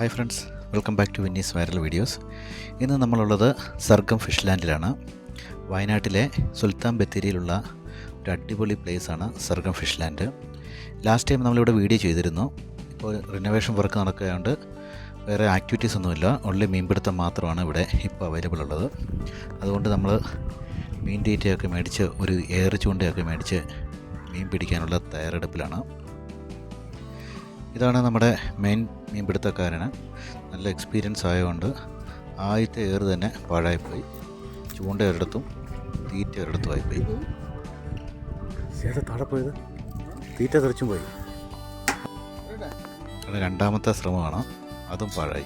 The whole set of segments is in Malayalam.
Hi friends welcome back to Vinni's viral videos ഇന്ന് നമ്മളുള്ളത് സർഗം ഫിഷ് ലാൻഡിലാണ് വയനാട്ടിലെ സുൽത്താൻ ബത്തേരിയിലുള്ള ഒരു അടിപൊളി പ്ലേസാണ് Sargam fish land last time നമ്മളിവിടെ വീഡിയോ ചെയ്തിരുന്നു. ഇപ്പോൾ റിനോവേഷൻ വർക്ക് നടക്കുകയാണ്ട് വേറെ ആക്ടിവിറ്റീസ് ഒന്നുമില്ല. ഉള്ളി മീൻപിടുത്തം മാത്രമാണ് ഇവിടെ ഇപ്പോൾ അവൈലബിൾ ഉള്ളത്. അതുകൊണ്ട് നമ്മൾ മീൻ തീറ്റയൊക്കെ മേടിച്ച് ഒരു ഏറ് ചൂണ്ടയൊക്കെ മേടിച്ച് മീൻ പിടിക്കാനുള്ള തയ്യാറെടുപ്പിലാണ്. ഇതാണ് നമ്മുടെ മെയിൻ മീൻപിടുത്തക്കാരന്. നല്ല എക്സ്പീരിയൻസ് ആയതുകൊണ്ട് ആദ്യത്തെ ഏറ് തന്നെ പാഴായിപ്പോയി. ചൂണ്ട ഒരിടത്തും തീറ്റ ഒരിടത്തും ആയിപ്പോയി. താഴെ പോയത്? തീറ്റ തെറിച്ചും പോയി. രണ്ടാമത്തെ ശ്രമമാണ്. അതും പാഴായി.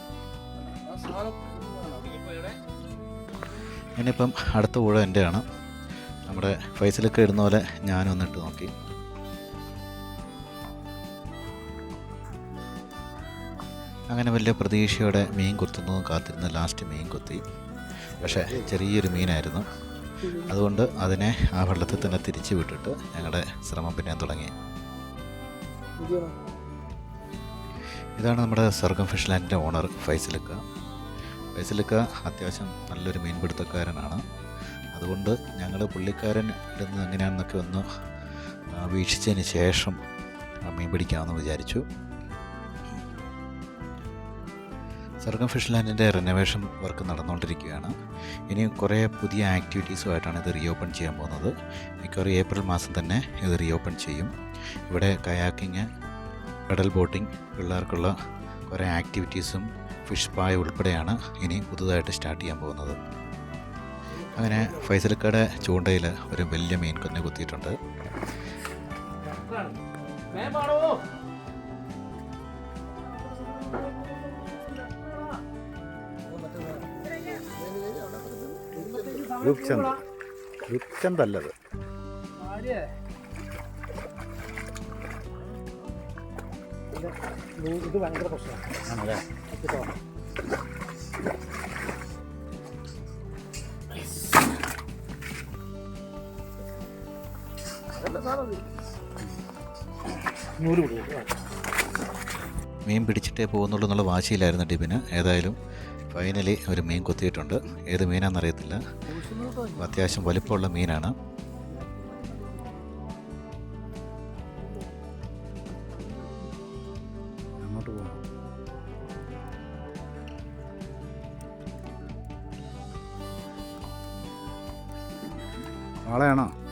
ഇനിയിപ്പം അടുത്ത പുഴ എന്റെയാണ് നമ്മുടെ ഫൈസലൊക്കെ ഇടുന്ന പോലെ ഞാനൊന്നിട്ട് നോക്കി. അങ്ങനെ വലിയ പ്രതീക്ഷയോടെ മീൻ കുത്തുന്നതും കാത്തിരുന്ന് ലാസ്റ്റ് മീൻ കുത്തി. പക്ഷേ ചെറിയൊരു മീനായിരുന്നു. അതുകൊണ്ട് അതിനെ ആ വെള്ളത്തിൽ തന്നെ തിരിച്ചു വിട്ടിട്ട് ഞങ്ങളുടെ ശ്രമം പിന്നെ തുടങ്ങി. ഇതാണ് നമ്മുടെ സ്വർഗം ഫിഷ് ലാൻഡിന്റെ ഓണർ ഫൈസലിക്ക. ഫൈസലിക്ക അത്യാവശ്യം നല്ലൊരു മീൻപിടുത്തക്കാരനാണ്. അതുകൊണ്ട് ഞങ്ങൾ പുള്ളിക്കാരൻ ഇടുന്നത് എങ്ങനെയാണെന്നൊക്കെ ഒന്ന് വീക്ഷിച്ചതിന് ശേഷം മീൻ പിടിക്കാമെന്ന് വിചാരിച്ചു. സർഗം ഫിഷ് ലാൻഡിന്റെ റിനോവേഷൻ വർക്ക് നടന്നുകൊണ്ടിരിക്കുകയാണ്. ഇനി കുറേ പുതിയ ആക്ടിവിറ്റീസുമായിട്ടാണ് ഇത് റീഓപ്പൺ ചെയ്യാൻ പോകുന്നത്. മിക്കവാറും ഏപ്രിൽ മാസം തന്നെ ഇത് റീഓപ്പൺ ചെയ്യും. ഇവിടെ കയാക്കിങ് പെഡൽ ബോട്ടിംഗ് പിള്ളേർക്കുള്ള കുറേ ആക്ടിവിറ്റീസും ഫിഷ് പായ ഉൾപ്പെടെയാണ് ഇനി പുതുതായിട്ട് സ്റ്റാർട്ട് ചെയ്യാൻ പോകുന്നത്. അങ്ങനെ ഫൈസലിക്കയുടെ ചൂണ്ടയിൽ ഒരു വലിയ മീൻ കുഞ്ഞ് കുത്തിയിട്ടുണ്ട്. രൂപ്ചന്ദ്. രൂപ്ചന്ദ് അല്ലത്. ഇത് ഭയങ്കര പ്രശ്നമാണ്. ആണല്ലേ? നൂൽ കൊടുക്കും. മീൻ പിടിച്ചിട്ടേ പോകുന്നുള്ളൂ എന്നുള്ള വാശിയിലായിരുന്നു ടിബിന്. ഏതായാലും ഫൈനലി ഒരു മീൻ കൊത്തിയിട്ടുണ്ട്. ഏത് മീനാണെന്നറിയത്തില്ല അത്യാവശ്യം വലിപ്പമുള്ള മീനാണ്. ആളെയാണോ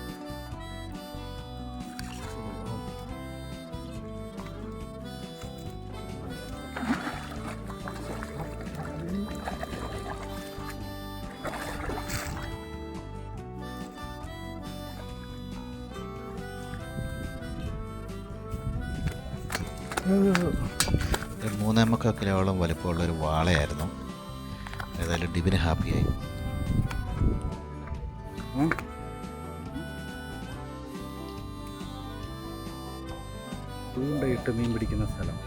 ഒരു മൂന്നേ മുക്കാൽ കിലോളം വലിപ്പമുള്ള ഒരു വാളയായിരുന്നു. ഏതായാലും ഡിബിന് ഹാപ്പിയായി. ചൂണ്ടയിട്ട് മീൻ പിടിക്കുന്ന സ്ഥലം.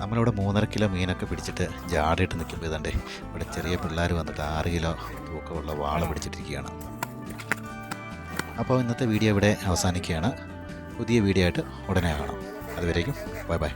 നമ്മളിവിടെ മൂന്നര കിലോ മീനൊക്കെ പിടിച്ചിട്ട് ജാടയിട്ട് നിൽക്കുമ്പോൾ ഇതണ്ടേ ഇവിടെ ചെറിയ പിള്ളേർ വന്നിട്ട് ആറ് കിലോ തൂക്കമുള്ള വാള പിടിച്ചിട്ടിരിക്കുകയാണ്. അപ്പോൾ ഇന്നത്തെ വീഡിയോ ഇവിടെ അവസാനിക്കുകയാണ്. പുതിയ വീഡിയോ ആയിട്ട് ഉടനെ കാണാം. അതുവരേക്കും ബൈ ബൈ.